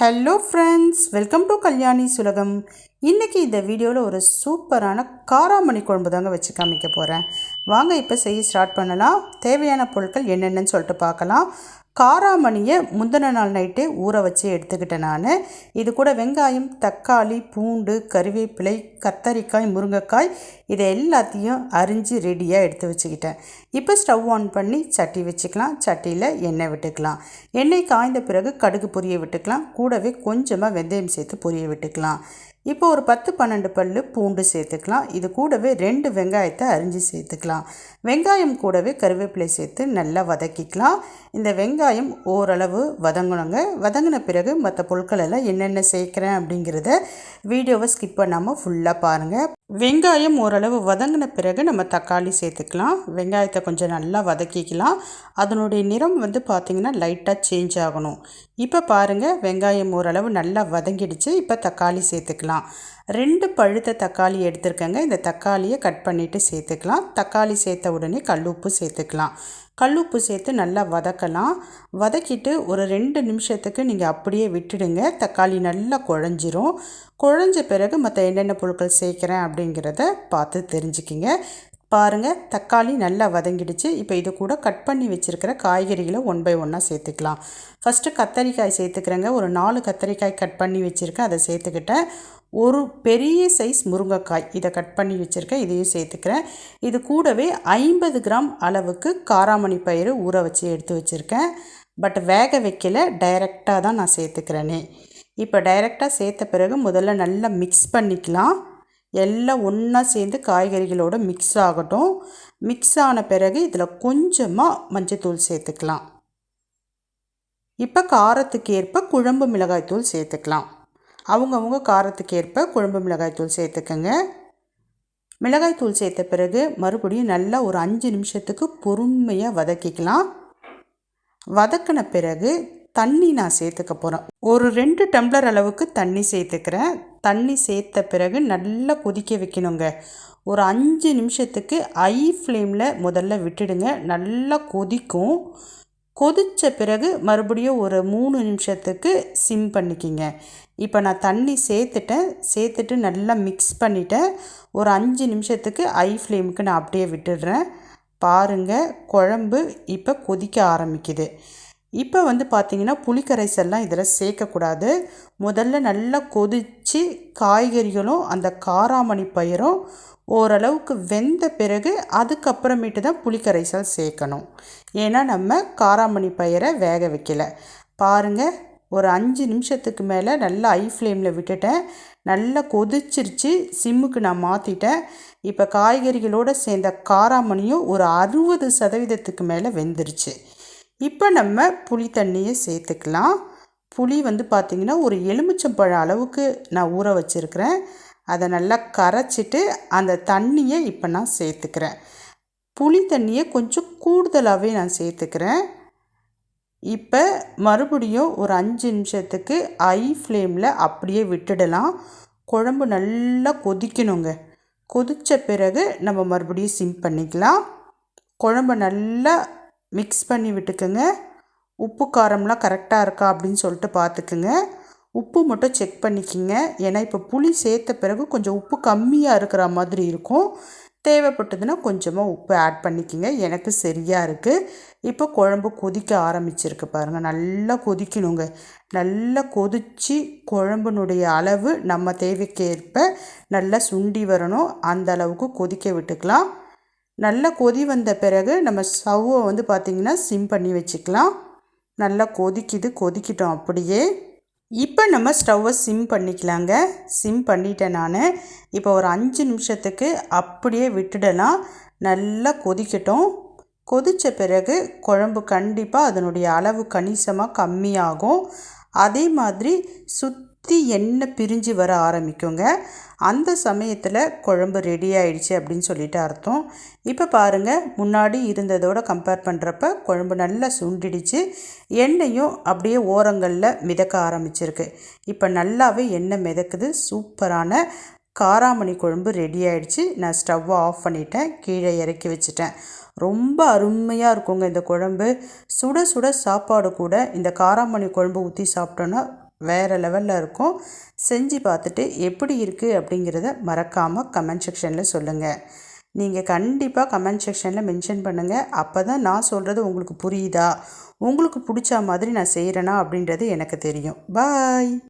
Hello friends welcome to Kalyani சுலகம் இன்றைக்கி இந்த வீடியோவில் ஒரு சூப்பரான காராமணி குழம்பு தாங்க வச்சு காமிக்க போகிறேன் வாங்க இப்போ செய்ய ஸ்டார்ட் பண்ணலாம். தேவையான பொருட்கள் என்னென்னு சொல்லிட்டு பார்க்கலாம். காராமணியை முந்தின நாள் நைட்டே ஊற வச்சு எடுத்துக்கிட்டேன் நான். இது கூட வெங்காயம் தக்காளி பூண்டு கருவேப்பிலை கத்தரிக்காய் முருங்கைக்காய் இதை எல்லாத்தையும் அரிஞ்சு ரெடியாக எடுத்து வச்சுக்கிட்டேன். இப்போ ஸ்டவ் ஆன் பண்ணி சட்டி வச்சுக்கலாம். சட்டியில் எண்ணெய் விட்டுக்கலாம். எண்ணெய் காய்ந்த பிறகு கடுகு பொரிய விட்டுக்கலாம். கூடவே கொஞ்சமாக வெந்தயம் சேர்த்து பொரிய விட்டுக்கலாம். இப்போ ஒரு பத்து பன்னெண்டு பல் பூண்டு சேர்த்துக்கலாம். இது கூடவே ரெண்டு வெங்காயத்தை அரிஞ்சு சேர்த்துக்கலாம். வெங்காயம் கூடவே கருவேப்பிலை சேர்த்து நல்லா வதக்கிக்கலாம். இந்த வெங்காயம் ஓரளவு வதங்கணுங்க. வதங்கின பிறகு மற்ற பொருட்கள் எல்லாம் என்னென்ன சேர்க்குறேன் அப்படிங்கிறத வீடியோவை ஸ்கிப் பண்ணாமல் ஃபுல்லாக பாருங்கள் வெங்காயம் ஓரளவு வதங்கின பிறகு நம்ம தக்காளி சேர்த்துக்கலாம். வெங்காயத்தை கொஞ்சம் நல்லா வதக்கிக்கலாம். அதனுடைய நிறம் வந்து பார்த்திங்கன்னா லைட்டாக சேஞ்ச் ஆகணும். இப்போ பாருங்கள் வெங்காயம் ஓரளவு நல்லா வதங்கிடுச்சு. இப்போ தக்காளி சேர்த்துக்கலாம். ரெண்டு பழுத்த தக்காளி எடுத்துருக்கேங்க. இந்த தக்காளியை கட் பண்ணிவிட்டு சேர்த்துக்கலாம். தக்காளி சேர்த்த உடனே கல்லுப்பு சேர்த்துக்கலாம். கல்லுப்பு சேர்த்து நல்லா வதக்கலாம். வதக்கிட்டு ஒரு ரெண்டு நிமிஷத்துக்கு நீங்கள் அப்படியே விட்டுடுங்க. தக்காளி நல்லா குழஞ்சிரும். குழஞ்ச பிறகு மற்ற என்னென்ன பொருட்கள் சேர்க்குறேன் அப்படிங்கிறத பார்த்து தெரிஞ்சுக்கிங்க. பாருங்கள் தக்காளி நல்லா வதங்கிடுச்சு. இப்போ இது கூட கட் பண்ணி வச்சுருக்கிற காய்கறிகளை ஒன் பை ஒன்னாக சேர்த்துக்கலாம். ஃபஸ்ட்டு கத்தரிக்காய் சேர்த்துக்கிறேங்க. ஒரு நாலு கத்தரிக்காய் கட் பண்ணி வச்சுருக்கேன். அதை சேர்த்துக்கிட்டேன். ஒரு பெரிய சைஸ் முருங்கைக்காய். இதை கட் பண்ணி வச்சுருக்கேன். இதையும் சேர்த்துக்கிறேன். இது கூடவே ஐம்பது கிராம் அளவுக்கு காராமணி பயிறு ஊற வச்சு எடுத்து வச்சுருக்கேன். பட் வேக வைக்கல. டைரெக்டாக தான் நான் சேர்த்துக்கிறேனே. இப்போ டைரெக்டாக சேர்த்த பிறகு முதல்ல நல்லா மிக்ஸ் பண்ணிக்கலாம். எல்லாம் ஒன்றா சேர்ந்து காய்கறிகளோடு மிக்ஸ் ஆகட்டும். மிக்ஸ் ஆன பிறகு இதில் கொஞ்சமாக மஞ்சத்தூள் சேர்த்துக்கலாம். இப்போ காரத்துக்கு ஏற்ப குழம்பு மிளகாய்த்தூள் சேர்த்துக்கலாம். அவங்கவுங்க காரத்துக்கு ஏற்ப குழம்பு மிளகாய்த்தூள் சேர்த்துக்கங்க. மிளகாய்த்தூள் சேர்த்த பிறகு மறுபடியும் நல்லா ஒரு அஞ்சு நிமிஷத்துக்கு பொறுமையாக வதக்கிக்கலாம். வதக்கின பிறகு தண்ணி நான் சேர்த்துக்க போகிறேன் ஒரு ரெண்டு டம்ளர் அளவுக்கு தண்ணி சேர்த்துக்கிறேன். தண்ணி சேர்த்த பிறகு நல்லா கொதிக்க வைக்கணுங்க. ஒரு அஞ்சு நிமிஷத்துக்கு ஐ ஃப்ளேமில் முதல்ல விட்டுடுங்க. நல்லா கொதிக்கும். கொதித்த பிறகு மறுபடியும் ஒரு மூணு நிமிஷத்துக்கு சிம் பண்ணிக்கிங்க. இப்போ நான் தண்ணி சேர்த்துட்டேன். சேர்த்துட்டு நல்லா மிக்ஸ் பண்ணிட்டேன். ஒரு அஞ்சு நிமிஷத்துக்கு ஐ ஃப்ளேமுக்கு நான் அப்படியே விட்டுடுறேன். பாருங்கள் குழம்பு இப்போ கொதிக்க ஆரம்பிக்குது. இப்போ வந்து பார்த்திங்கன்னா புளிக்கரைசல்லாம் இதில் சேர்க்கக்கூடாது. முதல்ல நல்லா கொதித்து காய்கறிகளும் அந்த காராமணி பயிரும் ஓரளவுக்கு வெந்த பிறகு அதுக்கப்புறமேட்டு தான் புளிக்கரைசல் சேர்க்கணும். ஏன்னா நம்ம காராமணி பயிரை வேக வைக்கல. பாருங்கள் ஒரு அஞ்சு நிமிஷத்துக்கு மேலே நல்லா ஐ ஃப்ளேமில் விட்டுட்டேன். நல்லா கொதிச்சிருச்சு சிம்முக்கு நான் மாற்றிட்டேன் இப்போ காய்கறிகளோடு சேர்ந்த காராமணியும் ஒரு அறுபது சதவீதத்துக்கு மேலே வெந்துருச்சு. இப்போ நம்ம புளி தண்ணியை சேர்த்துக்கலாம். புளி வந்து பார்த்திங்கன்னா ஒரு எலுமிச்சம்பழம் அளவுக்கு நான் ஊற வச்சுருக்கிறேன். அதை நல்லா கரைச்சிட்டு அந்த தண்ணியை இப்போ நான் சேர்த்துக்கிறேன். புளி தண்ணியை கொஞ்சம் கூடுதலாகவே நான் சேர்த்துக்கிறேன். இப்போ மறுபடியும் ஒரு அஞ்சு நிமிஷத்துக்கு ஐ ஃப்ளேமில் அப்படியே விட்டுடலாம். குழம்பு நல்லா கொதிக்கணுங்க. கொதித்த பிறகு நம்ம மறுபடியும் சிம் பண்ணிக்கலாம். குழம்பு நல்லா மிக்ஸ் பண்ணி விட்டுக்குங்க. உப்பு காரம்லாம் கரெக்டாக இருக்கா அப்படின்னு சொல்லிட்டு பார்த்துக்குங்க. உப்பு மட்டும் செக் பண்ணிக்கிங்க. ஏன்னா இப்போ புளி சேர்த்த பிறகு கொஞ்சம் உப்பு கம்மியாக இருக்கிற மாதிரி இருக்கும். தேவைப்பட்டதுன்னா கொஞ்சமாக உப்பு ஆட் பண்ணிக்கிங்க. எனக்கு சரியாக இருக்குது இப்போ குழம்பு கொதிக்க ஆரம்பிச்சிருக்கு பாருங்கள் நல்லா கொதிக்கணுங்க. நல்லா கொதித்து குழம்புனுடைய அளவு நம்ம தேவைக்கேற்ப நல்லா சுண்டி வரணும். அந்த அளவுக்கு கொதிக்க விட்டுக்கலாம். நல்லா கொதி வந்த பிறகு நம்ம ஸ்டவ்வை வந்து பார்த்திங்கன்னா சிம் பண்ணி வச்சுக்கலாம். நல்லா கொதிக்குது கொதிக்கிட்டோம் அப்படியே. இப்போ நம்ம ஸ்டவ்வை சிம் பண்ணிக்கலாங்க. சிம் பண்ணிட்டேன் நான். இப்போ ஒரு அஞ்சு நிமிஷத்துக்கு அப்படியே விட்டுடலாம். நல்லா கொதிக்கட்டும். கொதித்த பிறகு குழம்பு கண்டிப்பாக அதனுடைய அளவு கணிசமாக கம்மியாகும். அதே மாதிரி சுற்றி எண்ணெய் பிரிஞ்சு வர ஆரம்பிக்குங்க. அந்த சமயத்தில் குழம்பு ரெடி ஆயிடுச்சு அப்படின்னு சொல்லிட்டு அர்த்தம். இப்போ பாருங்கள் முன்னாடி இருந்ததோட கம்பேர் பண்ணுறப்ப குழம்பு நல்லா சுண்டிடுச்சு. எண்ணெயும் அப்படியே ஓரங்களில் மிதக்க ஆரம்பிச்சிருக்கு. இப்போ நல்லாவே எண்ணெய் மிதக்குது. சூப்பரான காராமணி குழம்பு ரெடி ஆயிடுச்சு. நான் ஸ்டவ்வை ஆஃப் பண்ணிட்டேன். கீழே இறக்கி வச்சுட்டேன். ரொம்ப அருமையாக இருக்குங்க இந்த குழம்பு. சுட சுட சாப்பாடு கூட இந்த காராமணி குழம்பு ஊற்றி சாப்பிட்டோன்னா வேறு லெவலில் இருக்கும். செஞ்சு பார்த்துட்டு எப்படி இருக்குது அப்படிங்கிறத மறக்காமல் கமெண்ட் செக்ஷனில் சொல்லுங்கள் நீங்கள் கண்டிப்பாக கமெண்ட் செக்ஷனில் மென்ஷன் பண்ணுங்கள் அப்போ தான் நான் சொல்கிறது உங்களுக்கு புரியுதா? உங்களுக்கு பிடிச்ச மாதிரி நான் செய்கிறேனா அப்படின்றது எனக்கு தெரியும். பாய்